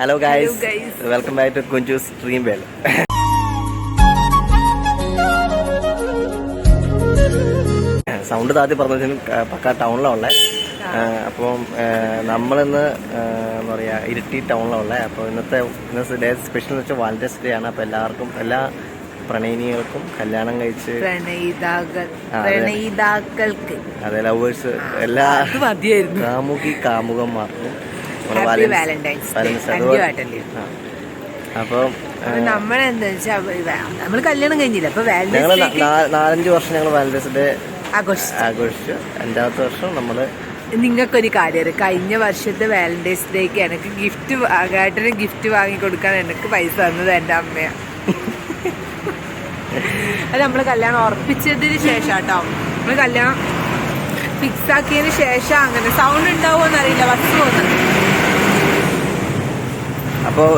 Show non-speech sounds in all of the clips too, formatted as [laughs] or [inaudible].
Hello guys. Welcome back to Kunju stream വേൾ sound താത്തി പറഞ്ഞതിന് പക്ക ടൗണിലുള്ള അപ്പം നമ്മളിന്ന് എന്താ പറയുക ഇരിട്ടി ടൗണിലുള്ള അപ്പോൾ ഇന്നത്തെ ഇന്നത്തെ ഡേ സ്പെഷ്യൽ എന്ന് വെച്ചാൽ വാലന്റൈൻസ് ഡേ ആണ്. അപ്പോൾ എല്ലാവർക്കും എല്ലാ പ്രണയിനികൾക്കും കല്യാണം കഴിച്ച്. പ്രണയിതാക്കൾക്ക്. അതെ ലവേഴ്സ് എല്ലാ കാമുകി കാമുകന്മാർക്കും നമ്മുടെ Happy Valentine's- Valentine's Day. Valentine's Thank അതുപോലെ- you, ഏട്ടന്റെ. ആ. അപ്പം അപ്പൊ നമ്മളെന്താ നമ്മൾ കല്യാണം കഴിഞ്ഞില്ല. അപ്പൊ ഞങ്ങൾ വാലന്റൈൻസ് നാലഞ്ച് വർഷം ഞങ്ങൾ വാലന്റൈൻസ് ഡേ ആഘോഷിച്ചു. ആഘോഷിച്ചു. അഞ്ചാമത്തെ വർഷം നമ്മൾ നിങ്ങൾക്കൊരു കാര്യം കഴിഞ്ഞ വർഷത്തെ വാലന്റൈൻസ് ഡേക്ക് എനിക്ക് ഗിഫ്റ്റ് ഏട്ടന് ഗിഫ്റ്റ് വാങ്ങി കൊടുക്കാൻ എനിക്ക് പൈസ തന്നത് എന്റെ അമ്മയാണ് അത് നമ്മൾ കല്യാണം ഉറപ്പിച്ചതിന് ശേഷം കേട്ടോ നമ്മൾ കല്യാണം ഫിക്സ് ആക്കിയതിന് ശേഷം അങ്ങനെ സൗണ്ട് ഉണ്ടാവുമോ എന്നറിയില്ല ബസ് പോകുന്നത് അപ്പോൾ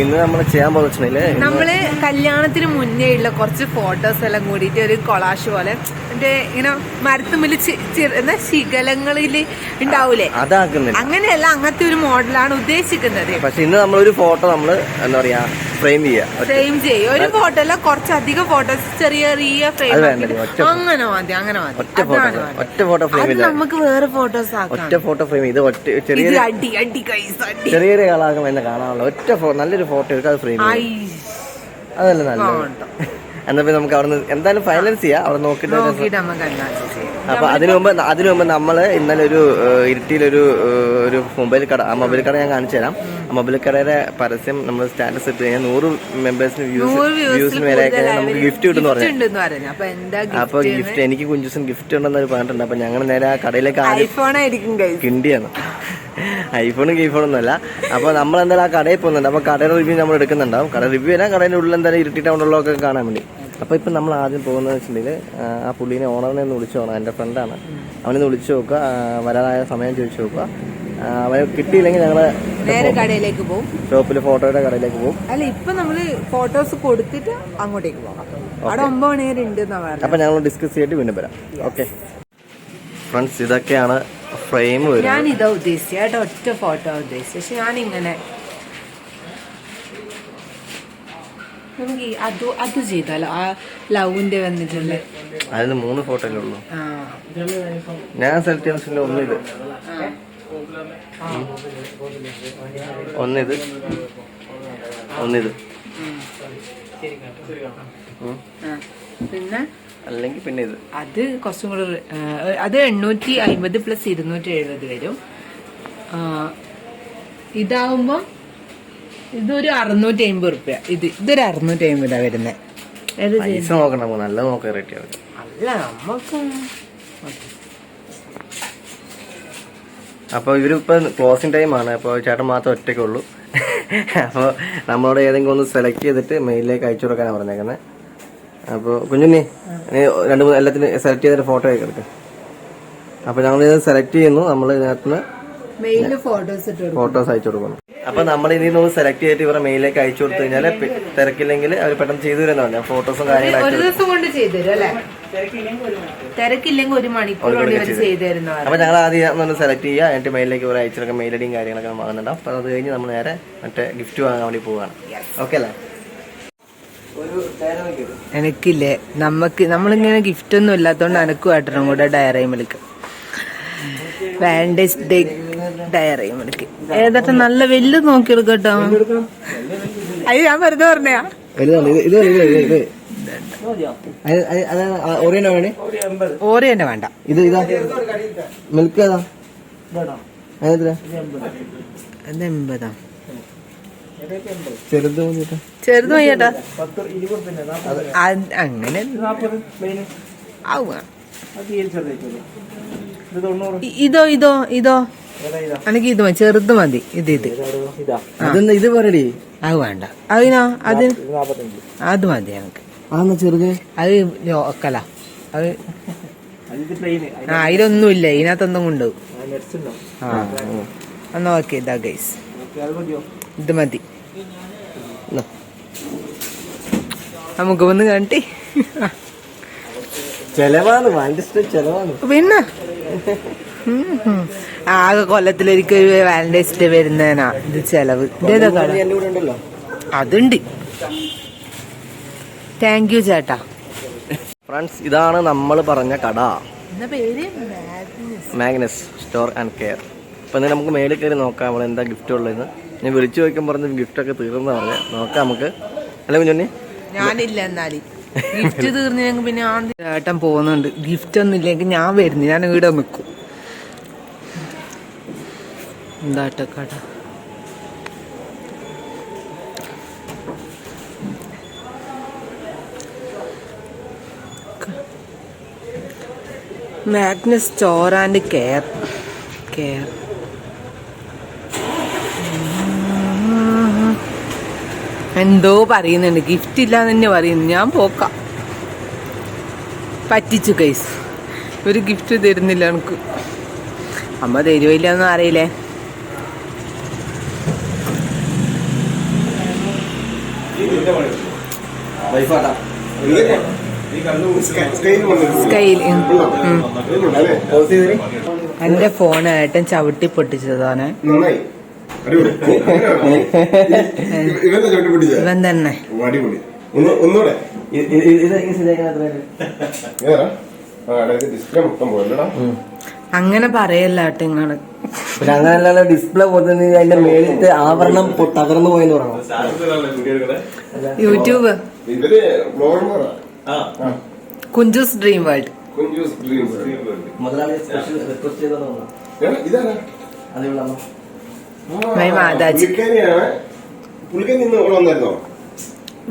ഇന്ന് നമ്മൾ ചെയ്യാൻ പോകുന്ന വെച്ചിട്ടുണ്ടെങ്കിൽ നമ്മൾ കല്യാണത്തിന് മുന്നേ ഉള്ള കുറച്ച് ഫോട്ടോസ് എല്ലാം കൂടിയിട്ട് ഒരു കൊളാഷ് പോലെ. മറ്റേ ഇങ്ങനെ മരത്തുമ്പിൽ എന്താ ശിഖലങ്ങളിൽ ഉണ്ടാവൂലേ? അതാക്കുന്നില്ല. അങ്ങനെയല്ല അങ്ങനത്തെ ഒരു മോഡലാണ് ഉദ്ദേശിക്കുന്നത്. പക്ഷെ ഇന്ന് നമ്മളൊരു ഫോട്ടോ നമ്മൾ എന്താ പറയാ ഫ്രെയിം ചെയ്യുക ഫ്രെയിം ചെയ്യും. ഒരു ഫോട്ടോ അല്ല കുറച്ചധികം ഫോട്ടോസ് ചെറിയ ചെറിയ ഫ്രെയിം അങ്ങനെ മതി അങ്ങനെ മതി. ഒറ്റ ഫോട്ടോ ഒറ്റ ഫോട്ടോ ഫ്രെയിം നമുക്ക് വേറെ ഫോട്ടോസ് ഒറ്റ ഫോട്ടോ ഫ്രെയിം ഇത് ഒറ്റ ചെറിയ അടി അടി ചെറിയ ചെറിയ ആളാകും എന്നെ കാണാനുള്ള ഒറ്റ നല്ലൊരു ഫോട്ടോ എടുക്കുക അത് ഫ്രെയിം അതല്ല നല്ലത്? [laughs] എന്നാ പിന്നെ നമുക്ക് അവിടെ എന്തായാലും ഫൈനൽസ് ചെയ്യാം. അവിടെ നോക്കിട്ട് അപ്പൊ അതിനു മുമ്പ് അതിനു മുമ്പ് നമ്മൾ ഇന്നലെ ഒരു ഇരുട്ടിയിലൊരു ഒരു മൊബൈൽ കട ആ മൊബൈൽ കട ഞാൻ കാണിച്ചു തരാം. ആ മൊബൈൽ കടയുടെ പരസ്യം നമ്മൾ സ്റ്റാറ്റസ് ഇട്ട് കഴിഞ്ഞാൽ നൂറ് മെമ്പേഴ്സിന് വ്യൂസ് വ്യൂസിന് വരെ നമുക്ക് ഗിഫ്റ്റ് കിട്ടുമെന്ന് പറഞ്ഞു അപ്പൊ ഗിഫ്റ്റ് എനിക്ക് കുഞ്ചുസിന് ഗിഫ്റ്റ് ഉണ്ടെന്ന് പറഞ്ഞിട്ടുണ്ട്. അപ്പൊ ഞങ്ങൾ നേരെ ആ കടയിലേക്ക് ഐഫോൺ ആയിരിക്കും കിണ്ടിയാണ്. ഐഫോണും ഗീഫോണും അല്ല. അപ്പൊ നമ്മൾ എന്തായാലും ആ കടയിൽ പോകുന്നുണ്ട്. അപ്പൊ കടയുടെ റിവ്യൂ നമ്മൾ എടുക്കുന്നുണ്ടാവും. കട റിവ്യൂ അല്ല കടയുടെ ഉള്ളിൽ എന്തായാലും ഇരുട്ടി ടൗണിലൊക്കെ കാണാൻ വേണ്ടി. അപ്പൊ ഇപ്പൊ നമ്മൾ ആദ്യം പോകുന്നത് വെച്ചിട്ടുണ്ടെങ്കിൽ ആ പുള്ളീനെ ഓണറിനെ ഒന്ന് വിളിച്ചു പോകണം എന്റെ ഫ്രണ്ടാണ് അവനെ വിളിച്ചു നോക്കുക. വരാനായ വരാതായ സമയം ചോദിച്ചു നോക്കുക. കിട്ടിയില്ലെങ്കിൽ ഞങ്ങൾ വേറെ കടയിലേക്ക് പോകും ഷോപ്പിൽ ഫോട്ടോയുടെ കടയിലേക്ക് പോകും അല്ല ഇപ്പൊ നമ്മൾ ഫോട്ടോസ് കൊടുത്തിട്ട് അങ്ങോട്ടേക്ക് പോകാം. അവിടെ ഒമ്പത് മണി വരെ ഉണ്ട് എന്നാ അപ്പൊ ഞങ്ങൾ ഡിസ്കസ് ചെയ്തിട്ട് വീണ്ടും വരാം. ഓക്കെ. ഫ്രണ്ട്സ് ഇതൊക്കെയാണ് ഫ്രെയിം ഞാൻ ഇതാ ഉദ്ദേശിച്ചത്. ഏട്ടാ ഒറ്റ ഫോട്ടോ ഉദ്ദേശിച്ചത്. പക്ഷെ ഞാൻ ഇങ്ങനെ നമുക്ക് അത് അത് ചെയ്താലോ? ആ ലവിന്റെ വന്നിട്ടുള്ള അതിന് മൂന്ന് ഫോട്ടോയിലേ ഉള്ളൂ? ആ. ഞാൻ സെലക്ട് ചെയ്യുന്ന ഒന്നും ഒന്നിത്. ഒന്നിത്. ഒന്നിത്. പിന്നെ? അല്ലെങ്കിൽ പിന്നെ ഇത്. അത് കുറച്ചും കൂടെ അത് എണ്ണൂറ്റി അമ്പത് പ്ലസ് ഇരുന്നൂറ്റി എഴുപത് വരും. ഇതാവുമ്പോ ഇതൊരു അറുന്നൂറ്റി അമ്പത് റുപ്യ. ഇത് ഇതൊരു അറുന്നൂറ്റി അമ്പതാ വരുന്നത് നല്ല നോക്കാൻ റേറ്റ് അല്ല നമുക്ക് അപ്പോൾ ഇവരിപ്പം ക്ലോസിങ് ടൈമാണ് ആണ്. അപ്പോൾ ചേട്ടൻ മാത്രം ഒറ്റയ്ക്കേ ഉള്ളൂ അപ്പോൾ നമ്മളോട് ഏതെങ്കിലും ഒന്ന് സെലക്ട് ചെയ്തിട്ട് മെയിലിലേക്ക് അയച്ചു കൊടുക്കാനാണ് പറഞ്ഞേക്കുന്നത് അപ്പോൾ കുഞ്ഞുണ്ണി നീ രണ്ട് മൂന്ന് എല്ലാത്തിനും സെലക്ട് ചെയ്തിട്ട് ഫോട്ടോ ഒക്കെ എടുക്കുക അപ്പോൾ ഞങ്ങൾ ഇത് സെലക്ട് ചെയ്യുന്നു നമ്മൾ ഇതിനകത്ത് ഫോട്ടോസ് അയച്ചു കൊടുക്കുന്നു. അപ്പൊ നമ്മൾ ഇതിൽ നിന്ന് സെലക്ട് ചെയ്തിട്ട് ഇവരുടെ മെയിലേക്ക് അയച്ചു കൊടുത്തു കഴിഞ്ഞാൽ തിരക്കില്ലെങ്കിൽ അവർ പെട്ടെന്ന് ചെയ്തു തരുന്നതാണ് പറഞ്ഞാൽ ഫോട്ടോസും കാര്യങ്ങളും ഒരു ദിവസം കൊണ്ട് ചെയ്തു തരും അല്ലേ? തിരക്കില്ലെങ്കിൽ ഒരു മണിക്കൂർ അപ്പൊ ഞങ്ങൾ ആദ്യം ഒന്ന് സെലക്ട് ചെയ്യുക. എന്നിട്ട് മെയിലേക്ക് ഇവർ അയച്ചെടുക്കുക മെയിൽ ഐഡിയും കാര്യങ്ങളൊക്കെ വാങ്ങുന്നുണ്ടാവും അപ്പൊ അത് കഴിഞ്ഞ് നമ്മൾ നേരെ മറ്റേ ഗിഫ്റ്റ് വാങ്ങാൻ വേണ്ടി പോവാണ്. ഓക്കെ അല്ലേ? ഒരു എനിക്കില്ലേ. നമുക്ക് നമ്മളിങ്ങനെ ഗിഫ്റ്റ് ഒന്നും ഇല്ലാത്തോണ്ട് എനക്കും ഏട്ടനും കൂടെ ഡയറി വിളിക്കും വാലന്റൈൻസ് ഡേ ഡയറി മിൽക്ക് ഏതട്ടെ നല്ല വെല്ല് നോക്കിയെടുക്കട്ടോ അയ്യോ ഞാൻ വെറുതെ പറഞ്ഞാ ഓറിയന്റെ വേണ്ട. ഇത് ഇതാ. മിൽക്ക് ഏതാ? അതെത്ര അത് എൺപതാ ചെറുത് ചെറുത് മതിയേട്ടാ അങ്ങനെ ആവുക ഇതോ ഇതോ ഇതോ. എനിക്ക് ഇത്? മതി ചെറുത് മതി. ഇത് ഇത്. അതൊന്നും ഇത്. പറയടി? അത് വേണ്ട. അതിനോ? അത് അത് മതി എനിക്ക് അതെന്നാ ചെറുത്? അത് ലോക്കല അത് ആ അതിലൊന്നുമില്ല. ഇതിനകത്തൊന്നും കൊണ്ടുപോകും. ആ എന്നാ ഓക്കെ ഇതാ ഗൈസ് ഇത് മതി. നമുക്ക് വന്ന് കണ്ടി ചെലവാണ് ചെലവാണ്. പിന്നെ. ആകെ കൊല്ലത്തിലൊരിക്കൽ വാലന്റൈൻസ് ഡേ വരുന്നതിനാ ഇത് ചെലവ്. അതുണ്ട്. താങ്ക് യു ചേട്ടാ. ഫ്രണ്ട്സ് ഇതാണ് നമ്മൾ പറഞ്ഞ കട. മാഗ്നസ് സ്റ്റോർ ആൻഡ് കെയർ അപ്പം എന്നാൽ നമുക്ക് മേളിൽ കയറി നോക്കാം അവിടെ എന്താ ഗിഫ്റ്റ് ഉള്ളതെന്ന്. ഞാൻ വിളിച്ചു ചോദിക്കാൻ പറഞ്ഞ ഗിഫ്റ്റ് ഒക്കെ തീർന്നു പറഞ്ഞ്. നോക്കാം നമുക്ക്. അല്ല കുഞ്ഞുണ്ണി? ഞാനില്ല എന്നാലും. ഗിഫ്റ്റ് തീർന്നില്ലെങ്കിൽ പിന്നെ ചേട്ടൻ പോകുന്നുണ്ട്. ഗിഫ്റ്റ് ഒന്നും ഇല്ലെങ്കിൽ ഞാൻ വരുന്നു. ഞാൻ ഇവിടെ നിൽക്കും. എന്താട്ട Magnus store and care care എന്തോ പറയുന്നുണ്ട്. ഗിഫ്റ്റ് ഇല്ല തന്നെ പറയുന്നു. ഞാൻ പോക്കാം. പറ്റിച്ചു കൈസ് ഒരു ഗിഫ്റ്റ് തരുന്നില്ല എനിക്ക്. അമ്മ തരുമോ ഇല്ലെന്ന് എന്റെ ഫോൺ ഏട്ടൻ ചവിട്ടി പൊട്ടിച്ചതാണ്. ഇവൻ തന്നെ. ഒന്നുകൂടെ. ഇത് ഡിസ്പ്ലേ മൊത്തം പോയല്ലടാ. അങ്ങനെ പറയല്ല ഏട്ടൻ നിങ്ങൾ. പിന്നെ അങ്ങനെയല്ല ഡിസ്പ്ലേ പോലെ അതിന്റെ മേലത്തെ ആവരണം പൊ- തകർന്നു പോയെന്ന് പറയണം. യൂട്യൂബ്. ഇവർ ബ്ലോഗർമാരാ കുഞ്ചൂസ് ഡ്രീം വേൾഡ് കുഞ്ചൂസ് മുതലാളി സ്പെഷ്യൽ റിക്വസ്റ്റ് ചെയ്തതാണ് ഇതാണ് മൈ മാതാജി. പുള്ളിക്കാരിയാണ്. പുള്ളിക്കാരി ഇന്ന് ഇവിടെ വന്നായിരുന്നോ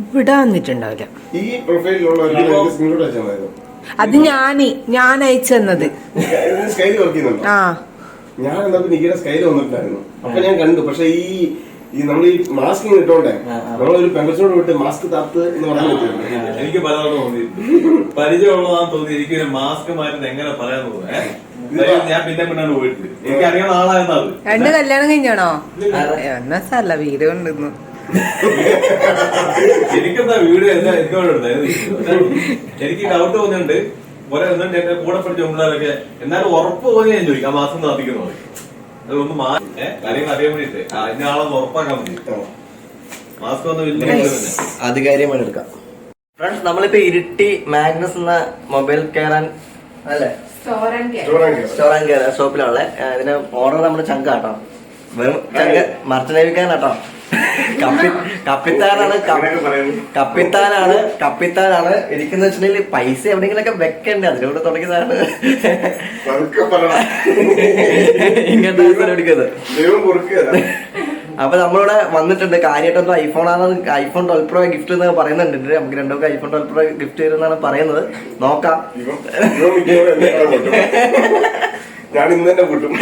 ഇവിടെ വന്നിട്ടുണ്ടാവില്ല. ഈ അത് ഞാൻ ഞാൻ അയച്ചു തന്നത് ആ. ഞാൻ എന്നാ നിക്കിയുടെ സ്കൈൽ വന്നിട്ടുണ്ടായിരുന്നു. അപ്പൊ ഞാൻ കണ്ടു. പക്ഷെ ഈ ഈ നമ്മൾ ഈ മാസ്ക് ഇട്ടോണ്ടേ നമ്മളൊരു പെങ്കച്ചോട് വിട്ട് മാസ്ക് താത്ത് എന്ന് പറയാൻ പറ്റില്ല. എനിക്ക് പലതവണ തോന്നി പരിചയമുള്ളതാന്ന് തോന്നി എനിക്ക് ഒരു മാസ്ക് മാറ്റുന്നത് എങ്ങനെ പറയാൻ തോന്നുന്നു. ഞാൻ പിന്നെ പിന്നാണ് പോയിട്ട്. എനിക്ക് അറിയാവുന്ന ആളായിരുന്നത് രണ്ട് കല്യാണം കഴിഞ്ഞാണോ? എന്നാ സ്ഥല വീട് കൊണ്ടിരുന്നു എനിക്കെന്താ വീഡിയോ എന്താ എനിക്കോട് എനിക്ക് ഡൗട്ട് തോന്നിയുണ്ട് കുറെ ഒന്നും എന്റെ കൂടെ പഠിച്ച പിള്ളേരൊക്കെ എന്നാലും ഉറപ്പ് പോലെ ഞാൻ ചോദിക്കാം. ആ മാസം താത്തിക്കുന്നത് അതൊന്ന് മാറി കാര്യങ്ങൾ അറിയാൻ വേണ്ടിട്ട് അതിന്റെ ആളൊന്ന് ഉറപ്പാക്കാൻ വേണ്ടി മാസ്ക് ഒന്ന് വലിയ തന്നെ എടുക്കാം. ഫ്രണ്ട്സ് നമ്മളിപ്പോ ഇരുട്ടി മാഗ്നസ് എന്ന മൊബൈൽ കയറാൻ അല്ലേ? സ്റ്റോർ ആൻഡ് കെയർ ഷോപ്പിലുള്ള ഇതിന് ഓർഡർ നമ്മുടെ ചങ്ക കേട്ടോ വെറും ചങ്ക മർച്ചനേവിക്കാനാട്ടോ കപ്പി കപ്പിത്താനാണ്. കപ്പിത്താനാണ് കപ്പിത്താനാണ് എനിക്കെന്ന് വെച്ചിട്ടുണ്ടെങ്കിൽ പൈസ എവിടെയെങ്കിലൊക്കെ വെക്കണ്ടേ? അതിലൂടെ തുടങ്ങിയതാണ്. ഇങ്ങനത്തെ എടുക്കുന്നത്. അപ്പൊ നമ്മളിവിടെ വന്നിട്ടുണ്ട്. കാര്യമായിട്ടൊന്നും ഐഫോൺ ആണ് ഐഫോൺ ട്വൽവ് പ്രോ ഗിഫ്റ്റ് എന്ന് പറയുന്നുണ്ട്. നമുക്ക് രണ്ടൊക്കെ ഐഫോൺ ട്വൽവ് പ്രോ ഗിഫ്റ്റ് തരുമെന്നാണ് പറയുന്നത്. നോക്കാം. ഞാൻ ഇന്ന് തന്നെ കൂട്ടും.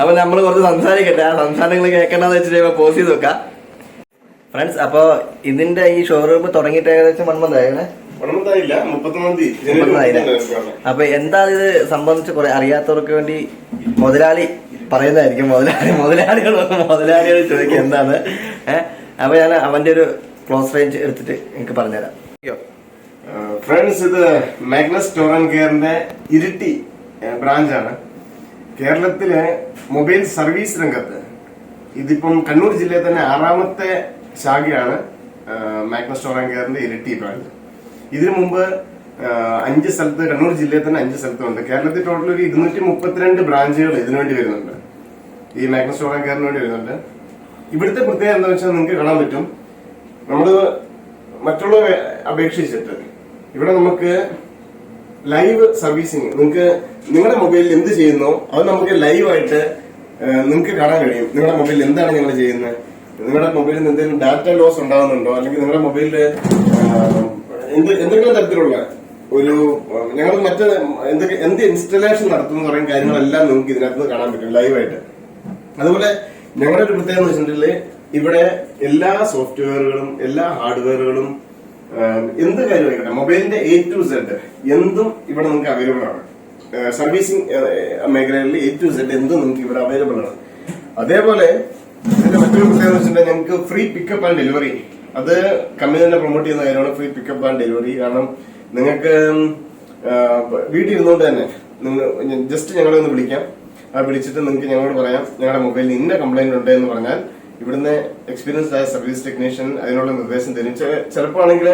അപ്പൊ നമ്മൾ കുറച്ച് സംസാരിക്കട്ടെ. ആ സംസാരങ്ങൾ കേൾക്കണ്ടെന്ന് വെച്ചിട്ട് പോസ് ചെയ്ത് വെക്കാം. ഫ്രണ്ട്സ് അപ്പൊ ഇതിന്റെ ഈ ഷോറൂം തുടങ്ങിയിട്ട് ഏകദേശം വൺ മന്ത് ആയേ. അപ്പൊ എന്താ ഇത് സംബന്ധിച്ച് കുറെ അറിയാത്തവർക്ക് വേണ്ടി മുതലാളി പറയുന്നതായിരിക്കും. മുതലാളി മുതലാളികൾ മുതലാളികൾ ചോദിക്കുക എന്താണ്. ഏഹ് അപ്പൊ ഞാൻ അവന്റെ ഒരു ക്ലോസ് റേഞ്ച് എടുത്തിട്ട് എനിക്ക് പറഞ്ഞുതരാം. ഫ്രണ്ട്സ് ഇത് മാഗ്നസ് ടോറൻ ആൻഡ് കെയറിന്റെ ഇരിട്ടി ബ്രാഞ്ചാണ് കേരളത്തിലെ മൊബൈൽ സർവീസ് രംഗത്ത് ഇതിപ്പം കണ്ണൂർ ജില്ലയിൽ തന്നെ ആറാമത്തെ ശാഖയാണ് മാഗ്നസ് ആൻഡ് കെയറിന്റെ ഇരട്ടി ബ്രാഞ്ച് ഇതിനു മുമ്പ് അഞ്ച് സ്ഥലത്ത് കണ്ണൂർ ജില്ലയിൽ തന്നെ അഞ്ച് സ്ഥലത്തുണ്ട്. കേരളത്തിൽ ടോട്ടൽ ഒരു ഇരുന്നൂറ്റി മുപ്പത്തിരണ്ട് ബ്രാഞ്ചുകൾ ഇതിനുവേണ്ടി വരുന്നുണ്ട്. ഈ മാഗ്നസ് ആൻഡ് കെയറിന് വേണ്ടി വരുന്നുണ്ട്. ഇവിടുത്തെ പ്രത്യേകത എന്താ വെച്ചാൽ നിങ്ങൾക്ക് കാണാൻ പറ്റും. നമ്മൾ മറ്റുള്ള അപേക്ഷിച്ചിട്ട് ഇവിടെ നമുക്ക് ലൈവ് സർവീസിങ് നിങ്ങൾക്ക് നിങ്ങളുടെ മൊബൈലിൽ എന്ത് ചെയ്യുന്നു? അത് നമുക്ക് ലൈവായിട്ട് നിങ്ങൾക്ക് കാണാൻ കഴിയും. നിങ്ങളുടെ മൊബൈലിൽ എന്താണ് നിങ്ങൾ ചെയ്യുന്നത്? നിങ്ങളുടെ മൊബൈലിൽ എന്തെങ്കിലും ഡാറ്റ ലോസ് ഉണ്ടാകുന്നുണ്ടോ? അല്ലെങ്കിൽ നിങ്ങളുടെ മൊബൈലിൽ എന്ത് എന്തെങ്കിലും തരത്തിലുള്ള ഒരു ഞങ്ങൾ മറ്റ് എന്തൊക്കെ എന്ത് ഇൻസ്റ്റലേഷൻ നടത്തുന്ന പറയുന്ന കാര്യങ്ങളെല്ലാം നിങ്ങൾക്ക് ഇതിനകത്ത് കാണാൻ പറ്റും ലൈവായിട്ട് അതുപോലെ ഞങ്ങളുടെ ഒരു പ്രത്യേകത എന്ന് വെച്ചിട്ടുണ്ടെങ്കിൽ ഇവിടെ എല്ലാ സോഫ്റ്റ്വെയറുകളും എല്ലാ ഹാർഡ്വെയറുകളും എന്ത് കാര്യമായിക്കോട്ടെ മൊബൈലിന്റെ എ ടു സെഡ് എന്തും ഇവിടെ നിങ്ങൾക്ക് അവൈലബിൾ ആണ്. സർവീസിംഗ് മേഖലകളിൽ എ ടു സെഡ് എന്തും നിങ്ങൾക്ക് ഇവിടെ അവൈലബിൾ ആണ്. അതേപോലെ ഇതിന്റെ മറ്റൊരു പ്രത്യേകത വെച്ചിട്ടുണ്ടെങ്കിൽ ഞങ്ങൾക്ക് ഫ്രീ പിക്കപ്പ് ആൻഡ് ഡെലിവറി അത് കമ്പനി തന്നെ പ്രൊമോട്ട് ചെയ്യുന്ന കാര്യമാണ് ഫ്രീ പിക്കപ്പ് ആൻഡ് ഡെലിവറി കാരണം നിങ്ങൾക്ക് വീട്ടിൽ ഇരുന്നുകൊണ്ട് തന്നെ നിങ്ങൾ ജസ്റ്റ് ഞങ്ങളെ ഒന്ന് വിളിക്കാം. ആ വിളിച്ചിട്ട് നിങ്ങൾക്ക് ഞങ്ങളോട് പറയാം. ഞങ്ങളുടെ മൊബൈലിൽ ഇന്ന കംപ്ലൈന്റ് ഉണ്ട് എന്ന് പറഞ്ഞാൽ ഇവിടുന്ന് എക്സ്പീരിയൻസ്ഡ് ആയ സർവീസ് ടെക്നീഷ്യൻ അതിനുള്ള നിർദ്ദേശം തരും. ചിലപ്പോൾ ചിലപ്പോ ആണെങ്കിൽ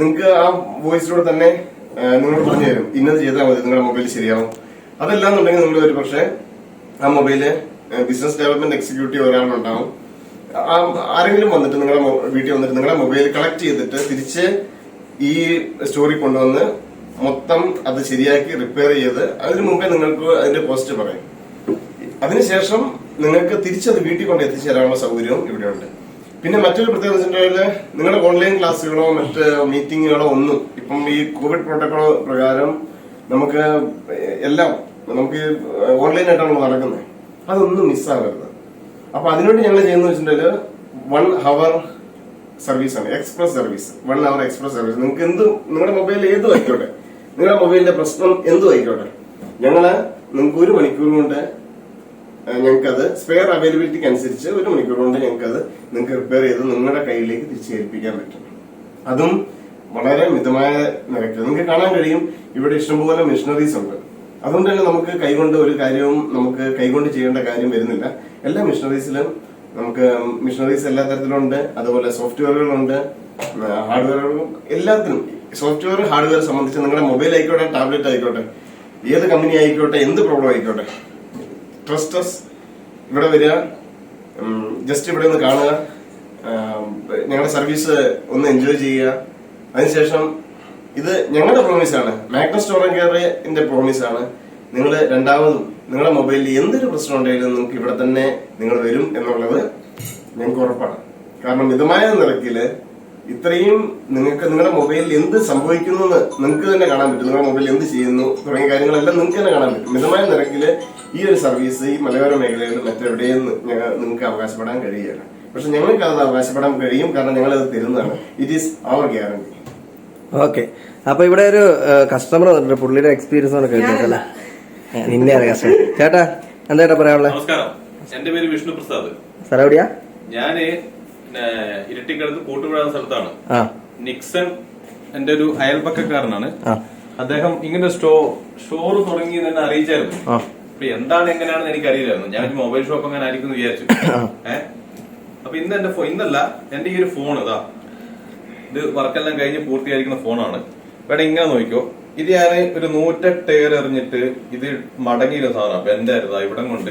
നിങ്ങൾക്ക് ആ വോയിസിലൂടെ തന്നെ നിങ്ങളോട് പറഞ്ഞു തരും. ഇന്നത് ചെയ്താൽ മതി. നിങ്ങളുടെ മൊബൈൽ ശരിയാവും. അതല്ലാന്നുണ്ടെങ്കിൽ നിങ്ങൾ ഒരു പക്ഷേ ആ മൊബൈൽ ബിസിനസ് ഡെവലപ്മെന്റ് എക്സിക്യൂട്ടീവ് ഒരാളുണ്ടാവും. ആരെങ്കിലും വന്നിട്ട് നിങ്ങളുടെ വീട്ടിൽ വന്നിട്ട് നിങ്ങളുടെ മൊബൈൽ കളക്ട് ചെയ്തിട്ട് തിരിച്ച് ഈ സ്റ്റോറി കൊണ്ടുവന്ന് മൊത്തം അത് ശരിയാക്കി റിപ്പയർ ചെയ്ത് അതിനു മുമ്പേ നിങ്ങൾക്ക് അതിന്റെ കോസ്റ്റ് പറയും. അതിനുശേഷം നിങ്ങൾക്ക് തിരിച്ചത് വീട്ടിൽ കൊണ്ട് എത്തിച്ചേരാനുള്ള സൗകര്യവും ഇവിടെയുണ്ട്. പിന്നെ മറ്റൊരു പ്രത്യേകത വെച്ചിട്ടുണ്ടെങ്കിൽ നിങ്ങളുടെ ഓൺലൈൻ ക്ലാസ്സുകളോ മറ്റ് മീറ്റിങ്ങുകളോ ഒന്നും ഇപ്പം ഈ കോവിഡ് പ്രോട്ടോകോൾ പ്രകാരം നമുക്ക് എല്ലാം നമുക്ക് ഓൺലൈൻ ഓൺലൈനായിട്ടാണ് നടക്കുന്നത്. അതൊന്നും മിസ്സാകരുത് അപ്പൊ അതിനുവേണ്ടി ഞങ്ങൾ ചെയ്യുന്ന വെച്ചിട്ടുണ്ടെങ്കിൽ വൺ ഹവർ സർവീസ് ആണ്. Express service one hour express service നിങ്ങൾക്ക് എന്ത് നിങ്ങളുടെ മൊബൈൽ ഏതും ആയിക്കോട്ടെ നിങ്ങളുടെ മൊബൈലിന്റെ പ്രശ്നം എന്തും ആയിക്കോട്ടെ ഞങ്ങൾ നിങ്ങൾക്ക് ഒരു മണിക്കൂർ കൊണ്ട് ഞങ്ങൾക്ക് അത് സ്പെയർ അവൈലബിലിറ്റിക്ക് അനുസരിച്ച് ഒരു മണിക്കൂർ കൊണ്ട് ഞങ്ങൾക്ക് അത് നിങ്ങൾക്ക് റിപ്പയർ ചെയ്ത് നിങ്ങളുടെ കയ്യിലേക്ക് തിരിച്ചേൽപ്പിക്കാൻ പറ്റും. അതും വളരെ മിതമായ നിരക്കിൽ. നിങ്ങൾക്ക് കാണാൻ കഴിയും ഇവിടെ ഇഷ്ടംപോലെ മെഷീനറീസ് ഉണ്ട്. അതുകൊണ്ട് തന്നെ നമുക്ക് കൈകൊണ്ട് ഒരു കാര്യവും നമുക്ക് കൈകൊണ്ട് ചെയ്യേണ്ട കാര്യം വരുന്നില്ല. എല്ലാ മെഷീനറീസിലും നമുക്ക് മെഷീനറീസ് എല്ലാ തരത്തിലുണ്ട്. അതുപോലെ സോഫ്റ്റ്വെയറുകളുണ്ട് ഹാർഡ്വെയറുകളും എല്ലാത്തിനും. സോഫ്റ്റ്വെയർ ഹാർഡ്വെയർ സംബന്ധിച്ച് നിങ്ങളുടെ മൊബൈൽ ആയിക്കോട്ടെ ടാബ്ലറ്റ് ആയിക്കോട്ടെ ഏത് കമ്പനി ആയിക്കോട്ടെ എന്ത് പ്രോബ്ലം ആയിക്കോട്ടെ ട്രസ്റ്റസ് ഇവിടെ വരിക. ജസ്റ്റ് ഇവിടെ ഒന്ന് കാണുക. ഞങ്ങളുടെ സർവീസ് ഒന്ന് എൻജോയ് ചെയ്യുക. അതിനുശേഷം ഇത് ഞങ്ങളുടെ പ്രോമിസ് ആണ്. മാഗ്നസ് സ്റ്റോർ കെയറിന്റെ ആണ്. നിങ്ങൾ രണ്ടാമതും നിങ്ങളുടെ മൊബൈലിൽ എന്തൊരു പ്രശ്നം ഉണ്ടെങ്കിലും നിങ്ങൾക്ക് ഇവിടെ തന്നെ നിങ്ങൾ വരും എന്നുള്ളത് ഞങ്ങൾക്ക് ഉറപ്പാണ്. കാരണം മിതമായ നിരക്കിൽ ഇത്രയും നിങ്ങൾക്ക് നിങ്ങളുടെ മൊബൈലിൽ എന്ത് സംഭവിക്കുന്നു എന്ന് നിങ്ങൾക്ക് തന്നെ കാണാൻ പറ്റും. നിങ്ങളുടെ മൊബൈലിൽ എന്ത് ചെയ്യുന്നു തുടങ്ങിയ കാര്യങ്ങളെല്ലാം നിങ്ങൾക്ക് തന്നെ കാണാൻ പറ്റും. മിതമായ നിരക്കിൽ ഈ ഒരു സർവീസ് ഈ മലയോര മേഖലയിൽ മറ്റെവിടെയും ഞങ്ങൾ നിങ്ങൾക്ക് അവകാശപ്പെടാൻ കഴിയുകയാണ് പക്ഷെ ഞങ്ങൾക്ക് അത് അവകാശപ്പെടാൻ കഴിയും. കാരണം ഞങ്ങൾ അത് തരുന്നതാണ്. It is our guarantee okay അപ്പൊ ഇവിടെ ഒരു കസ്റ്റമർ വന്നിട്ടുണ്ട്. പുള്ളിയുടെ എക്സ്പീരിയൻസ് ആണ് കേട്ടല്ലേ നിന്നെ അറിയാം. ചേട്ടാ എന്താ ചേട്ടാ പറയാനുള്ളത് നമസ്കാരം. എന്റെ പേര് വിഷ്ണു പ്രസാദ് സാർ എവിടെയാ? ഞാൻ ഇരട്ടിക്കടുത്ത് കൂട്ടുപുഴ സ്ഥലത്താണ്. നിക്സൺ എന്റെ ഒരു അയൽപക്കക്കാരനാണ്. അദ്ദേഹം ഇങ്ങനെ സ്റ്റോ സ്റ്റോർ തുടങ്ങി എന്ന് എന്നെ അറിയിച്ചായിരുന്നു. അപ്പൊ എന്താണ് എങ്ങനെയാണെന്ന് എനിക്ക് അറിയില്ലായിരുന്നു ഞാൻ ഒരു മൊബൈൽ ഷോപ്പ് അങ്ങനെ ആയിരിക്കും വിചാരിച്ചു. ഏഹ് അപ്പൊ ഇന്ന് എന്റെ ഫോ- ഇന്നല്ല എന്റെ ഈ ഒരു ഫോൺ ഇതാ. ഇത് വർക്കെല്ലാം കഴിഞ്ഞ് പൂർത്തിയായിരിക്കുന്ന ഫോണാണ്. വേണം ഇങ്ങനെ നോക്കിക്കോ. ഇത് ഞാൻ ഒരു നൂറ്റെട്ട് എയർ എറിഞ്ഞിട്ട് ഇത് മടങ്ങിയിരുന്ന സാധനമാണ് ബെൻഡായിരുന്നു ഇവിടം കൊണ്ട്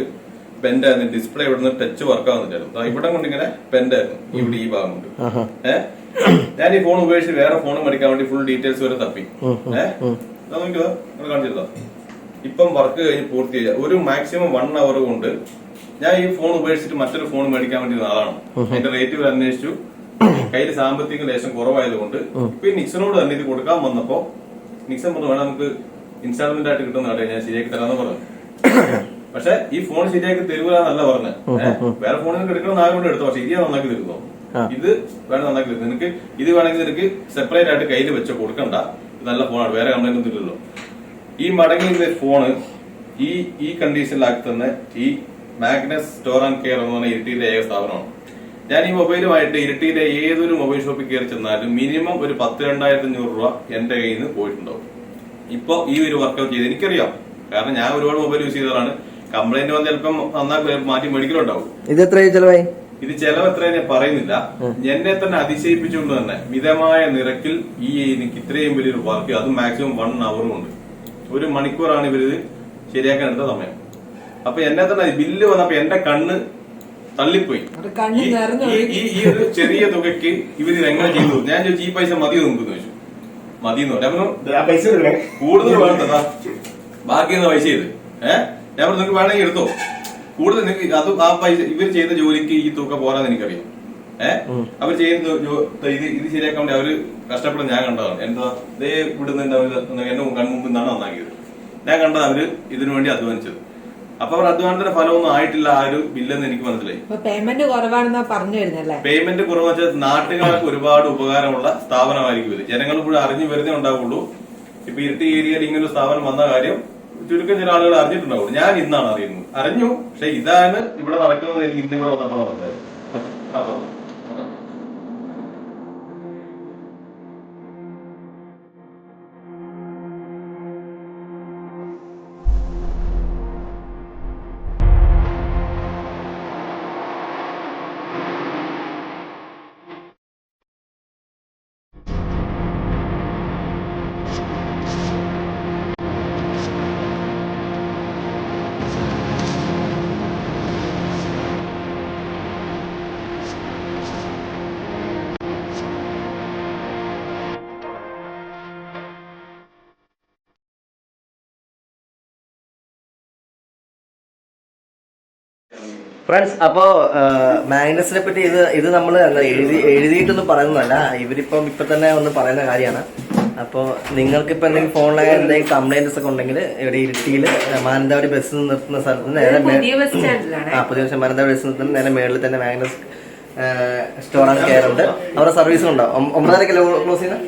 ബെൻഡായിരുന്നു ഡിസ്പ്ലേ ഇവിടുന്ന് ടച്ച് വർക്ക് ആവുന്നില്ലായിരുന്നു ഇവിടെ കൊണ്ട് ഇങ്ങനെ ബെൻഡായിരുന്നു ഇവിടെ ഈ ഭാഗം കൊണ്ട്. ഏഹ് ഞാൻ ഈ ഫോൺ ഉപയോഗിച്ച് വേറെ ഫോൺ മേടിക്കാൻ വേണ്ടി ഫുൾ ഡീറ്റെയിൽസ് വരെ തപ്പി. ഏഹ് നോക്കിയോ നിങ്ങൾ കാണിച്ചിരുന്നോ? ഇപ്പം വർക്ക് കഴിഞ്ഞ് പൂർത്തിയായി. ഒരു മാക്സിമം വൺ അവർ കൊണ്ട് ഞാൻ ഈ ഫോൺ ഉപയോഗിച്ചിട്ട് മറ്റൊരു ഫോൺ മേടിക്കാൻ വേണ്ടി ആളാണ്. അതിന്റെ റേറ്റ് വരെ അന്വേഷിച്ചു. കയ്യിൽ സാമ്പത്തിക ലേശം കുറവായതുകൊണ്ട് ഇപ്പൊ ഈ നിക്സനോട് തന്നെ ഇത് കൊടുക്കാൻ വന്നപ്പോ നിക്സൺ പറഞ്ഞു വേണം നമുക്ക് ഇൻസ്റ്റാൾമെന്റ് ആയിട്ട് കിട്ടുന്ന കേട്ടോ ഞാൻ ശരിയാക്കി തരാന്ന് പറഞ്ഞു. [coughs] പക്ഷെ ഈ ഫോൺ ശരിയാക്കി തരുവാന്നല്ല പറഞ്ഞത്. വേറെ ഫോൺ നിങ്ങൾക്ക് എടുക്കണം ആരും എടുത്തു? പക്ഷെ ഇത് നന്നാക്കി തരുന്നു. ഇത് വേണം നന്നാക്കി തരുന്നു. നിനക്ക് ഇത് വേണമെങ്കിൽ നിനക്ക് സെപ്പറേറ്റ് ആയിട്ട് കയ്യിൽ വെച്ച്? കൊടുക്കണ്ട. ഇത് നല്ല ഫോണാണ് വേറെ കംപ്ലൈന്റ് ഒന്നും ഇല്ലല്ലോ. ഈ മടങ്ങി ഫോണ് ഈ ഈ കണ്ടീഷനിലാക്കി തന്നെ ഈ മാഗ്നസ് സ്റ്റോർ ആൻഡ് കെയർ എന്ന് പറഞ്ഞ ഇരിട്ടിയിലെ ഏക സ്ഥാപനമാണ്. ഞാൻ ഈ മൊബൈലുമായിട്ട് ഇരിട്ടിയിലെ ഏതൊരു മൊബൈൽ ഷോപ്പിൽ കയറി ചെന്നാലും മിനിമം ഒരു പത്ത് രണ്ടായിരത്തി അഞ്ഞൂറ് രൂപ എന്റെ കയ്യിൽ നിന്ന് പോയിട്ടുണ്ടാവും. ഇപ്പൊ ഈ ഒരു വർക്കൗട്ട് ചെയ്ത് എനിക്കറിയാം. കാരണം ഞാൻ ഒരുപാട് മൊബൈൽ യൂസ് ചെയ്തതാണ്. കംപ്ലൈന്റ് വന്ന് ചിലപ്പം നന്നാക്കി മാറ്റി മെഡിക്കലുണ്ടാവും ഇത് എത്ര ചെലവായി? ഇത് ചെലവ് എത്ര ഞാൻ പറയുന്നില്ല. എന്നെ തന്നെ അതിശയിപ്പിച്ചുകൊണ്ട് തന്നെ മിതമായ നിരക്കിൽ ഈ എനിക്ക് ഇത്രയും വലിയൊരു വർക്ക് അത് മാക്സിമം വൺ അവറും ഉണ്ട് ഒരു മണിക്കൂറാണ് ഇവരിത് ശരിയാക്കാൻ എടുത്ത സമയം. അപ്പൊ എന്നെ തന്നെ ബില്ല് വന്നപ്പോ എന്റെ കണ്ണ് തള്ളിപ്പോയി. ഈ- നിറഞ്ഞു ഈ- ഒരു ചെറിയ തുകയ്ക്ക് ഇവർ ഇത് എങ്ങനെ ചെയ്തു. ഞാൻ ചോദിച്ചു ഈ പൈസ മതി നോക്കുന്നു ചോദിച്ചു. മതി ഞാൻ പറഞ്ഞു പൈസ കൂടുതൽ വേണ്ടതാ. ബാക്കി പൈസ ചെയ്ത്? ഏഹ് ഞാൻ പറഞ്ഞു നിങ്ങൾക്ക് വേണമെങ്കിൽ എടുത്തോ. കൂടുതൽ നിങ്ങൾക്ക് അത് ആ പൈസ ഇവർ ചെയ്ത ജോലിക്ക് ഈ തുക പോരാന്ന് എനിക്കറിയാം. ഏഹ് അവർ ചെയ്യുന്ന ഇത് ഇത് ശരിയാക്കാൻ വേണ്ടി അവർ കഷ്ടപ്പെടും. ഞാൻ കണ്ടതാണ്. എന്താ ഇതേ ഇവിടുന്ന് എന്റെ കൺമുമ്പിൽ നിന്നാണ് നന്നാക്കിയത്. ഞാൻ കണ്ടത് അവർ ഇതിനു വേണ്ടി അധ്വാനിച്ചത്. അപ്പൊ അവർ അധ്വാനത്തിന്റെ ഫലമൊന്നും ആയിട്ടില്ല. ആ ഒരു ബില്ലെന്ന് എനിക്ക് മനസ്സിലായി. പേയ്മെന്റ് കുറവാണെന്നാ പറഞ്ഞു വരുന്നല്ലേ പേയ്മെന്റ് കുറവ് വെച്ചാൽ നാട്ടുകാർക്ക് ഒരുപാട് ഉപകാരമുള്ള സ്ഥാപനമായിരിക്കും ഇത്. ജനങ്ങൾ കൂടെ അറിഞ്ഞു വരുന്നേ ഉണ്ടാവുള്ളൂ. ഇപ്പൊ ഇരട്ടി ഏരിയയിൽ ഇങ്ങനെ ഒരു സ്ഥാപനം വന്ന കാര്യം ചുരുക്കം ചില ആളുകൾ അറിഞ്ഞിട്ടുണ്ടാവും. ഞാൻ ഇന്നാണ് അറിയുന്നത്. അറിഞ്ഞു. പക്ഷെ ഇതാണ് ഇവിടെ നടക്കുന്നത് എനിക്ക് ഇന്ന് ഇവിടെ വന്നപ്പോൾ നടന്നത് അപ്പൊ ഫ്രണ്ട്സ് അപ്പോ മാഗ്നസിനെ പറ്റി ഇത് ഇത് നമ്മൾ എഴുതി എഴുതിയിട്ടൊന്നും പറയുന്നതല്ല. ഇവരിപ്പം ഇപ്പൊ തന്നെ ഒന്ന് പറയുന്ന കാര്യമാണ്. അപ്പോ നിങ്ങൾക്ക് ഇപ്പൊ എന്തെങ്കിലും ഫോണിലെ എന്തെങ്കിലും കംപ്ലൈന്റ്സ് ഒക്കെ ഉണ്ടെങ്കിൽ ഇവിടെ ഇരിട്ടിയിൽ മാനന്തവാടി ബസ് നിർത്തുന്ന സ്ഥലത്ത് നേരെ പുതിയ ബസ് സ്റ്റാൻഡിലാണ് ആ പുതിയ ദിവസം മാനന്തവാടി ബസ് നിർത്തുന്ന നേരെ മേളിൽ തന്നെ മാഗ്നസ് സ്റ്റോറാണ് കയറുണ്ട് അവരുടെ സർവീസും ഉണ്ടാവും ഒമ്പതര കിലോ ക്ലോസ് ചെയ്യുന്ന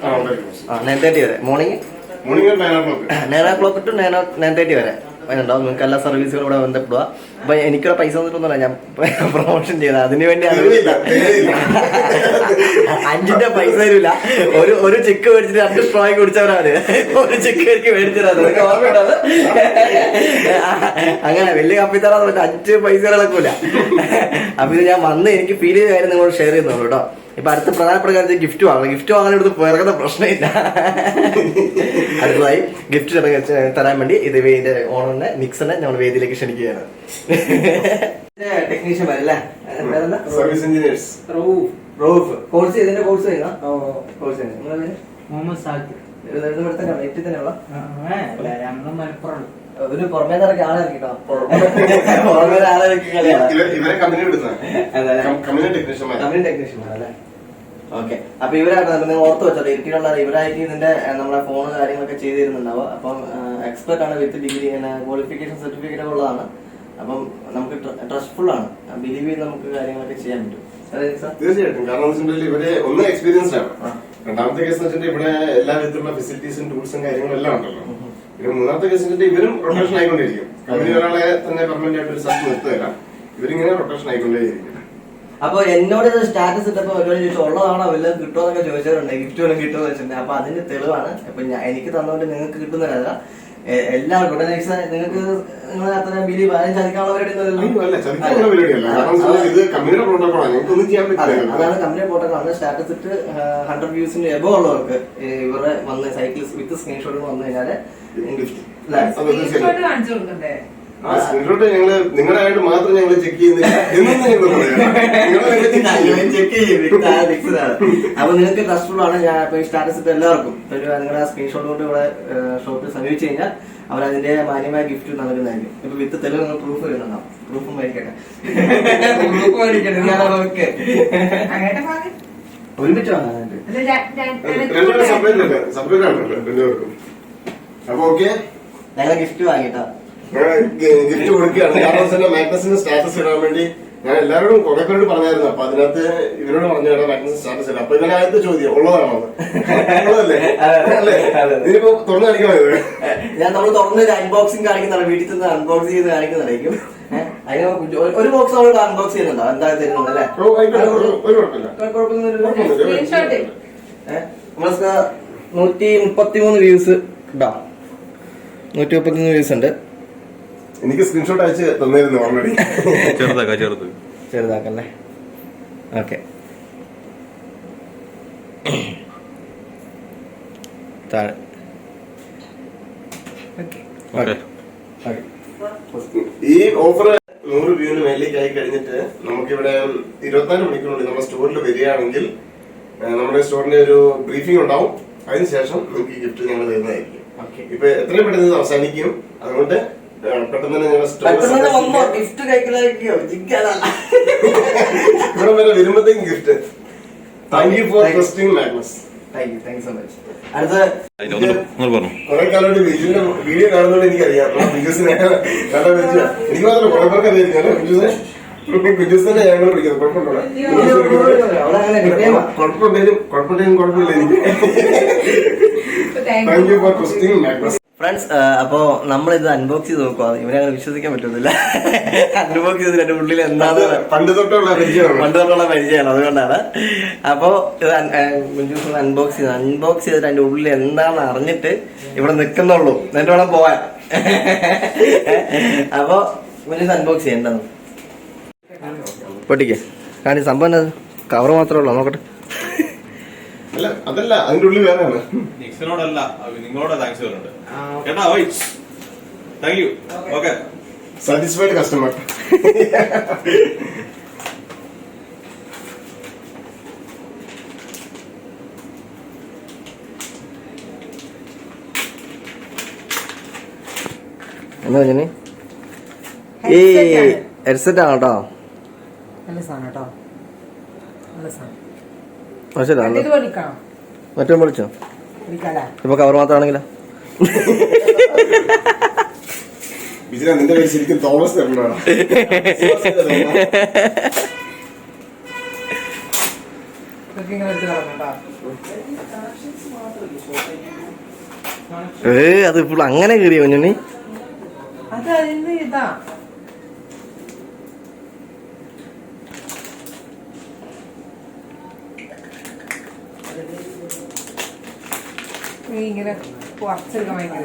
ആ നയൻ തേർട്ടി വരെ. Morning morning nine o'clock nine o'clock to nine nine thirty വരെ. ഉണ്ടാവും നിങ്ങൾക്ക് എല്ലാ സർവീസുകളും ഇവിടെ ബന്ധപ്പെടുക. അപ്പൊ എനിക്കൊരു പൈസ തന്നിട്ടൊന്നുമില്ല. ഞാൻ പ്രൊമോഷൻ ചെയ്ത അതിന് വേണ്ടി. അഞ്ചിന്റെ പൈസ തരില്ല ഒരു ഒരു ചെക്ക് മേടിച്ചിട്ട് രണ്ട് സ്ട്രോയി കുടിച്ചവരാണ്. ഒരു ചെക്ക് എനിക്ക് മേടിച്ചത് ഓർമ്മയുണ്ടത് അങ്ങനെ വലിയ കപ്പിത്തറ അഞ്ച് പൈസകളൊക്കെ ഇല്ല അപ്പൊ ഇത് ഞാൻ വന്ന് എനിക്ക് ഫീൽ ചെയ്ത കാര്യം നിങ്ങളോട് ഷെയർ ചെയ്യുന്നുള്ളൂ കേട്ടോ. ഇപ്പൊ അടുത്ത പ്രധാനപ്പെട്ട കാര്യത്തിൽ ഗിഫ്റ്റ് വാങ്ങണം. ഗിഫ്റ്റ് വാങ്ങാൻ എടുത്ത് പിറകുന്ന പ്രശ്നമില്ല. അടുത്തതായി ഗിഫ്റ്റ് തരാൻ വേണ്ടി ഇത് ഇതിന്റെ ഓണറിനെ നിക്സനെ ഞങ്ങൾ വേദിയിലേക്ക് ക്ഷണിക്കുകയാണ്. ടെക്നീഷ്യൻ അല്ലേ? പേരെന്താ സർവീസ് എഞ്ചിനീയേഴ്സ് റോഫ്. കോഴ്സ് ഇതിന്റെ കോഴ്സ് ചെയ്യുന്ന കോഴ്സ് മുഹമ്മദ് തന്നെയുള്ള മലപ്പുറം ഒരു പുറമേ നിറക്കി ആളെ ഇറക്കിട്ടോ പുറമേ ആളെ ഇറക്കി കളിയാണ്. ഇവ- ഇവരെ കമ്പനി എടുത്ത അതെ കമ്പനി ടെക്നീഷ്യന്മാർ കമ്പനി ടെക്നീഷ്യൻ അല്ലേ? ഓക്കെ അപ്പൊ നിങ്ങൾ ഓർത്ത് വെച്ചത്. ഇരിട്ടിലുള്ള ഇവരായിട്ട് ഇതിന്റെ നമ്മളെ ഫോൺ കാര്യങ്ങളൊക്കെ ചെയ്തു തരുന്നുണ്ടാവും അപ്പം എക്സ്പെർട്ട് ആണ് വിത്ത് ഡിഗ്രി ക്വാളിഫിക്കേഷൻ സർട്ടിഫിക്കറ്റ് ഉള്ളതാണ്. അപ്പം നമുക്ക് ട്രസ്റ്റ്ഫുൾ ആണ്. ബിലീവ് ചെയ്ത് നമുക്ക് കാര്യങ്ങളൊക്കെ ചെയ്യാൻ പറ്റും. തീർച്ചയായിട്ടും. കാരണം വെച്ചിട്ടുണ്ടെങ്കിൽ ഇവർ ഒന്ന് എക്സ്പീരിയൻസ്ഡ് ആണ് രണ്ടാമത്തെ കേസ് വെച്ചിട്ടുണ്ടെങ്കിൽ ഇവിടെ എല്ലാ വിധത്തിലുള്ള ഫെസിലിറ്റീസും ടൂൾസും കാര്യങ്ങളും എല്ലാം ഉണ്ടല്ലോ. മൂന്നാമത്തെ കേസ് വെച്ചിട്ട് ഇവരും റൊട്ടേഷൻ ആയിക്കൊണ്ടിരിക്കും കമ്പനി ഒരാളെ തന്നെ പെർമനന്റ് ആയിട്ട് ഒരു സ്ഥലത്ത് നിർത്തുകയില്ല. ഇവരിങ്ങനെ റൊട്ടേഷൻ ആയിക്കൊണ്ടേയിരിക്കും. അപ്പൊ എന്നോട് സ്റ്റാറ്റസ് ഇട്ടപ്പോ ഒരുപാട് ചോദിച്ചു ഉള്ളതാണോ? വല്ലതും കിട്ടുമോ? എന്നൊക്കെ ചോദിച്ചവരുണ്ട്. ഗിഫ്റ്റ് വല്ലതും കിട്ടുമോ? വെച്ചിട്ടുണ്ട് അപ്പൊ അതിന്റെ തെളിവാണ്. അപ്പൊ എനിക്ക് തന്നോണ്ട് നിങ്ങൾക്ക് കിട്ടുന്നതല്ല എല്ലാ എല്ലാവർക്കും നിങ്ങൾക്ക് നിങ്ങളെ അത്ര ബിലി പറയാൻ സാധിക്കാനുള്ളവരുടെ ഇത് അതാണ് കമ്പനി പോട്ടൊക്കെ സ്റ്റാറ്റസ് ഇട്ട് ഹൺഡ്രഡ് വ്യൂസിന്റെ എബോ ഉള്ളവർക്ക് ഇവരെ വന്ന് സൈക്കിൾസ് വിത്ത് സ്ക്രീൻഷോട്ട് വന്നു കഴിഞ്ഞാൽ ആ സ്ക്രീൻഷോട്ട് ഞങ്ങൾ നിങ്ങളുടെ ആയിട്ട് മാത്രം ഞങ്ങൾ ചെക്ക് ചെയ്യുന്നില്ല എന്നൊന്നും ഞങ്ങൾ അപ്പൊ നിങ്ങൾക്ക് ട്രസ്റ്റഫുൾ ആണ് ഞാൻ ഇപ്പൊ സ്റ്റാറ്റസ് ഇട്ട് എല്ലാവർക്കും. ഒരു നിങ്ങളുടെ സ്ക്രീൻഷോട്ട് കൊണ്ട് ഇവിടെ ഷോപ്പിൽ സമീപിച്ചു കഴിഞ്ഞാൽ അവർ അതിന്റെ മാന്യമായ ഗിഫ്റ്റ് നൽകുന്നതായിരിക്കും ഇപ്പൊ വിത്ത് തെളിവ് നിങ്ങൾ പ്രൂഫ് വരുന്നുണ്ടാവും പ്രൂഫും മേടിക്കട്ടെ. പ്രൂഫ് മേടിക്കട്ടെ. [laughs] ഒരുമിച്ച് സെപ്പറേറ്റ് സെപ്പറേറ്റ് രണ്ടുപേർക്കും അപ്പൊ ഓക്കെ ഞങ്ങൾ ഗിഫ്റ്റ് വാങ്ങിട്ടാ. ഗിഫ്റ്റ് കൊടുക്കുകയാണ്. കാരണം തന്നെ മാഗ്നസിന്റെ സ്റ്റാറ്റസ് ഇടാൻ വേണ്ടി ഞാൻ എല്ലാവരോടും കുറെ പേരോട് പറഞ്ഞായിരുന്നു. അപ്പൊ അതിനകത്ത് ഇവരോട് പറഞ്ഞു ഇടാൻ മാഗ്നസ് സ്റ്റാറ്റസ് ഇടാം അപ്പൊ ഇവനാദ്യത്തെ ചോദ്യം ഉള്ളതാണോ? ഉള്ളതല്ലേ? അല്ലേ? ഇതിപ്പോ തുറന്നു കാണിക്കണോ ഇത്? ഞാൻ നമ്മൾ തുറന്ന് ഒരു അൺബോക്സിംഗ് കാണിക്കുന്നതാണ് വീട്ടിൽ നിന്ന് അൺബോക്സ് ചെയ്ത് കാണിക്കുന്നതായിരിക്കും? അതിന് ഒരു- ഒരു ബോക്സ് നമ്മൾ അൺബോക്സ് ചെയ്യുന്നുണ്ടോ? എന്താ തരുന്നത് അല്ലേ? ഏഹ്? നമ്മൾക്ക് നൂറ്റി മുപ്പത്തി മൂന്ന് വ്യൂസ് കേട്ടോ നൂറ്റി മുപ്പത്തി മൂന്ന് വ്യൂസ് ഉണ്ട് എനിക്ക് സ്ക്രീൻഷോട്ട് അയച്ച് തന്നിരുന്നു ഓൾറെഡി ചെറുതാക്കാം ചെറുത്. ചെറുതാക്കല്ലേ? ഓക്കെ താഴെ. ഓക്കെ ഓക്കെ ഈ ഓഫർ നൂറ് വ്യൂവിന് മേലേക്ക് ആയി കഴിഞ്ഞിട്ട് നമുക്ക് നമുക്കിവിടെ ഇരുപത്തിനാല് മണിക്കൂറുണ്ട് നമ്മുടെ സ്റ്റോറിൽ വരികയാണെങ്കിൽ നമ്മുടെ സ്റ്റോറിന്റെ ഒരു ബ്രീഫിംഗ് ഉണ്ടാവും. അതിനുശേഷം നമുക്ക് ഈ ഗിഫ്റ്റ് ഞങ്ങൾ തരുന്നതായിരിക്കും. ഇപ്പൊ എത്രയും പെട്ടെന്ന് ഇത് അവസാനിക്കും. അതുകൊണ്ട് പെട്ടെന്ന് തന്നെ ഗിഫ്റ്റ് കൈക്കലാക്കിയോ ജിങ്കല്ല ഇവിടെ വരെ വരുമ്പോഴത്തേക്കും gift thank you for trusting Magnus കുറെ കാലമായിട്ട് ബിജുവിന്റെ വീഡിയോ എനിക്കറിയാം. ബിജുസിനെ എനിക്ക് മാത്രം അറിയാം ബിജുസിനെ ഞങ്ങൾ വിളിക്കുന്നത്. കുഴപ്പമുണ്ടോ? കുഴപ്പമുണ്ടെങ്കിലും കുഴപ്പമുണ്ടെങ്കിലും കുഴപ്പമില്ല എനിക്ക്. Thank you for questing friends അപ്പോ നമ്മളിത് അൺബോക്സ് ചെയ്ത് നോക്കുക ഇവരെ അങ്ങനെ വിശ്വസിക്കാൻ പറ്റുന്നില്ല അൺബോക്സ് [laughs] ചെയ്ത് എന്റെ ഉള്ളിൽ എന്താണ് പണ്ട് തൊട്ടുള്ള പരിചയമാണ്. പണ്ട് തൊട്ടുള്ള പരിചയമാണ്. അതുകൊണ്ടാണ്. അപ്പോ ഇത് അൺബോക്സ് ചെയ്ത് അൺബോക്സ് ചെയ്തിട്ട് അതിന്റെ ഉള്ളിൽ എന്താണെന്ന് അറിഞ്ഞിട്ട് ഇവിടെ നിൽക്കുന്നുള്ളൂ. എന്നിട്ട് വേണം പോവാൻ. [laughs] അപ്പോ മുൻജൂസ് അൺബോക്സ് ചെയ്യണ്ടെന്ന്. പൊട്ടിക്കേ. കാരണം സംഭവം എന്നത് കവർ മാത്രമേ ഉള്ളൂ നോക്കട്ടെ. അല്ല അതല്ല അതിന്റെ ഉള്ളിൽ വേറെയാണ്. നിക്സിനോടല്ല നിങ്ങളോട് താങ്ക്സ് പറയുന്നുണ്ട് കേട്ടാ why thank you okay. Satisfied customer എന്താ പറഞ്ഞേ ഈ. ഹെഡ്സെറ്റ് ആണ്. കേട്ടോ നല്ല സാധനം കേട്ടോ നല്ല സാധനം മനസ്സിലാണല്ലോ ഇത് പഠിക്കണം മറ്റോ വിളിച്ചോ ഇപ്പൊ കവർ മാത്രമാണെങ്കിലോ? നിന്റെ പേര് ശരിക്കും തോമസ് ഏ അത് ഇപ്പോൾ അങ്ങനെ കീറിയോ ഞാൻ അത് അതിന് ഇതാ ഈ ഇങ്ങനെ കുറച്ചെടുക്കാൻ ഭയങ്കര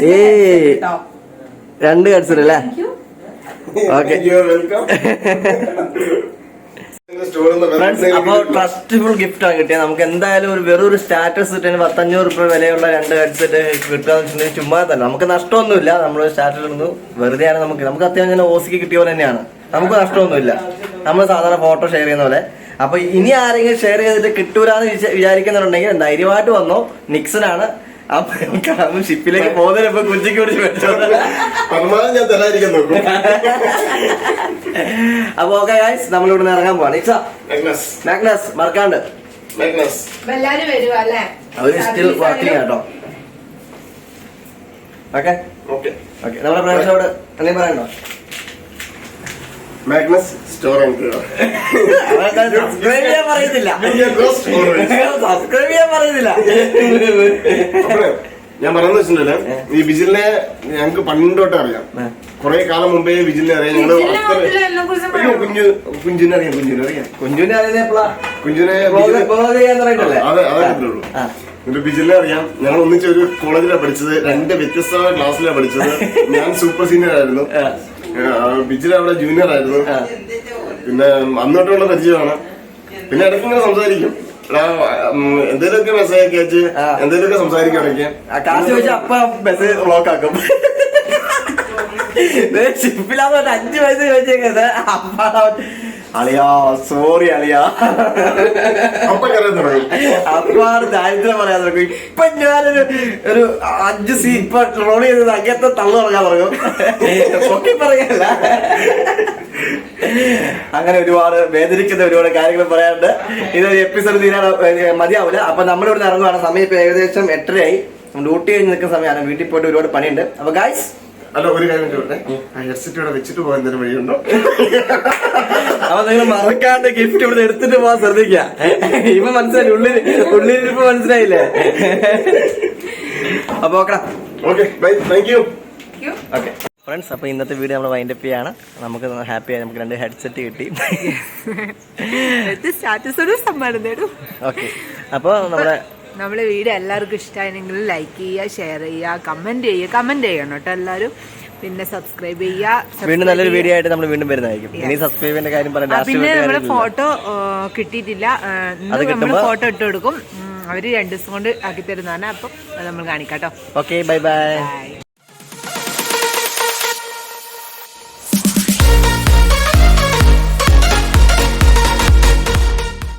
കേട്ടോ. രണ്ട് കടിച്ചിട്ട് അല്ലേ ഓക്കെ വെൽക്കം ഫ്രണ്ട്സ് അപ്പൊ ട്രസ്റ്റ്ഫുൾ ഗിഫ്റ്റ് ആണ് കിട്ടിയത് നമുക്ക് എന്തായാലും ഒരു വെറും ഒരു സ്റ്റാറ്റസ് ഇട്ടതിന് പത്തഞ്ഞൂറ് രൂപ വിലയുള്ള രണ്ട് ഹെഡ്സെറ്റ് കിട്ടുക വെച്ചിട്ടുണ്ടെങ്കിൽ ചുമ്മാ തന്നെ. നമുക്ക് നഷ്ടമൊന്നുമില്ല. നമ്മൾ സ്റ്റാറ്റസ് ഇടുന്നു. വെറുതെയാണ് നമുക്ക്. നമുക്ക് അത്യാവശ്യം ഓസിക്ക് കിട്ടിയ പോലെ തന്നെയാണ്. നമുക്ക് നഷ്ടമൊന്നുമില്ല. നമ്മൾ സാധാരണ ഫോട്ടോ ഷെയർ ചെയ്യുന്ന പോലെ. അപ്പൊ ഇനി ആരെങ്കിലും ഷെയർ ചെയ്തിട്ട് കിട്ടൂരാന്ന് വിചാ- വിചാരിക്കുന്നുണ്ടെങ്കിൽ ധൈര്യമായിട്ട് വന്നോ. നിക്സനാണ്. അപ്പൊ ഷിപ്പിലേക്ക് പോകുന്നതിന് ഇപ്പൊ കുഞ്ചിക്ക് പിടിച്ച് ഞാൻ തരാതിരിക്കാൻ നോക്കും. അപ്പൊ ഓക്കെ ഗായ്സ് നമ്മളിവിടെ നിന്ന് ഇറങ്ങാൻ പോവാണ്. ഇറ്റ്സ് മാഗ്നസ് മാഗ്നസ് മറക്കാണ്ട്. മാഗ്നസ് എല്ലാരും വരുവാ അല്ലേ? അവർ സ്റ്റിൽ വർക്കിംഗ് കേട്ടോ ഓക്കെ ഓക്കെ ഓക്കെ നമ്മുടെ പ്രേക്ഷകരോട് എന്തെങ്കിലും പറയണ്ടോ? മാഗ്നസ് സ്റ്റോർ ആൻഡ് സബ്സ്ക്രൈബ് ചെയ്യാൻ പറയുന്നില്ല സബ്സ്ക്രൈബ് ചെയ്യാൻ പറയുന്നില്ല ഞാൻ പറയുന്ന വെച്ചിട്ടുണ്ടല്ലോ ഈ വിജിലിനെ ഞങ്ങൾക്ക് പണ്ടോട്ട് അറിയാം. കുറെ കാലം മുമ്പേ വിജിലിനെ അറിയാം. ഞങ്ങൾ കുഞ്ഞു കുഞ്ചിനെ അറിയാം കുഞ്ഞിനെ അറിയാം. കുഞ്ഞിനെ ബ്ലോഗ് ചെയ്യാൻ അതെ അതൊക്കെ ഉള്ളൂ. ആ. എന്നിട്ട് വിജിലിനെ അറിയാം. ഞങ്ങൾ ഒന്നിച്ചൊരു കോളേജിലാണ് പഠിച്ചത്. രണ്ട് വ്യത്യസ്തമായ ക്ലാസ്സിലാണ് പഠിച്ചത്. ഞാൻ സൂപ്പർ സീനിയർ ആയിരുന്നു. ബിജിൽ അവിടെ ജൂനിയർ ആയിരുന്നു. പിന്നെ അന്നോട്ടുള്ള പരിചയമാണ്. പിന്നെ ഇടയ്ക്ക് ഇങ്ങനെ സംസാരിക്കും എന്തേലുമൊക്കെ മെസ്സേജ് ഒക്കെ അയച്ച് എന്തെങ്കിലുമൊക്കെ സംസാരിക്കും ഇടയ്ക്ക്. കാശ് വെച്ച് അപ്പ മെസ്സേജ് ബ്ലോക്ക് ആക്കും. [laughs] ഷിപ്പിലാന്ന് പറഞ്ഞ അഞ്ചു വയസ്സ് ചോദിച്ചേക്കുന്നത് അപ്പ അളിയാ സോറി അളിയാ. അപ്പൊ തുടങ്ങി അപ്പാട് ദാരിദ്ര്യം പറയാൻ തുടങ്ങും. ഇപ്പൊ ഞാനൊരു ഒരു അഞ്ച് സീ ഇപ്പൊ ട്രോൾ ചെയ്തത് അങ്ങനത്തെ തള്ളു തുടങ്ങാൻ തുടങ്ങും. പൊക്കി പറയല്ല. അങ്ങനെ ഒരുപാട് വേദനിക്കുന്ന ഒരുപാട് കാര്യങ്ങൾ പറയാറുണ്ട് ഇതൊരു എപ്പിസോഡ് തീരാൻ മതിയാവില്ല അപ്പൊ നമ്മളിവിടെ ഇറങ്ങുവാണ്. സമയം ഇപ്പൊ ഏകദേശം എട്ടരയായി. ഡ്യൂട്ടി കഴിഞ്ഞ് നിൽക്കുന്ന സമയമാണ്. വീട്ടിൽ പോയിട്ട് ഒരുപാട് പണിയുണ്ട്. അപ്പൊ ഗായ്സ് അല്ല ഒരു കാര്യം ചോട്ടെ ഹെഡ്സെറ്റ് ഇവിടെ വെച്ചിട്ട് പോകാൻ എന്തെങ്കിലും വഴിയുണ്ടോ? അപ്പൊ നിങ്ങൾ മറക്കാണ്ട് ഗിഫ്റ്റ് ഇവിടെ എടുത്തിട്ട് പോവാൻ ശ്രദ്ധിക്ക ഇപ്പൊ മനസ്സിലായി ഉള്ളിൽ ഉള്ളിൽ ഇപ്പൊ മനസ്സിലായില്ലേ? അപ്പൊ okay okay bye thank you okay friends അപ്പോൾ ഇന്നത്തെ വീഡിയോ നമ്മൾ വൈൻഡപ്പ് ചെയ്യാണ്. നമുക്ക് ഹാപ്പി ആയി നമുക്ക് രണ്ട് ഹെഡ്സെറ്റ് കിട്ടി. സ്റ്റാറ്റസ് സ്റ്റാറ്റസോട് സമ്മാനം നേടും ഓക്കെ അപ്പോൾ നമ്മുടെ നമ്മളെ വീഡിയോ എല്ലാവർക്കും ഇഷ്ടമായെങ്കിൽ ലൈക്ക് ചെയ്യുക ഷെയർ ചെയ്യുക കമന്റ് ചെയ്യുക. കമന്റ് ചെയ്യണം കേട്ടോ എല്ലാവരും. പിന്നെ സബ്സ്ക്രൈബ് ചെയ്യുക വീണ്ടും നല്ലൊരു വീഡിയോ ആയിട്ട് നമ്മൾ വീണ്ടും വരുന്നതായിരിക്കും. ഇനി സബ്സ്ക്രൈബിന്റെ കാര്യം പറഞ്ഞു പിന്നെ നമ്മുടെ ഫോട്ടോ കിട്ടിയിട്ടില്ല. നമ്മൾ ഫോട്ടോ ഇട്ട് കൊടുക്കും. അവർ രണ്ടു ദിവസം കൊണ്ട് ആക്കി തരുന്നതാണ് അപ്പം നമ്മൾ കാണിക്കാം കേട്ടോ. Okay bye bye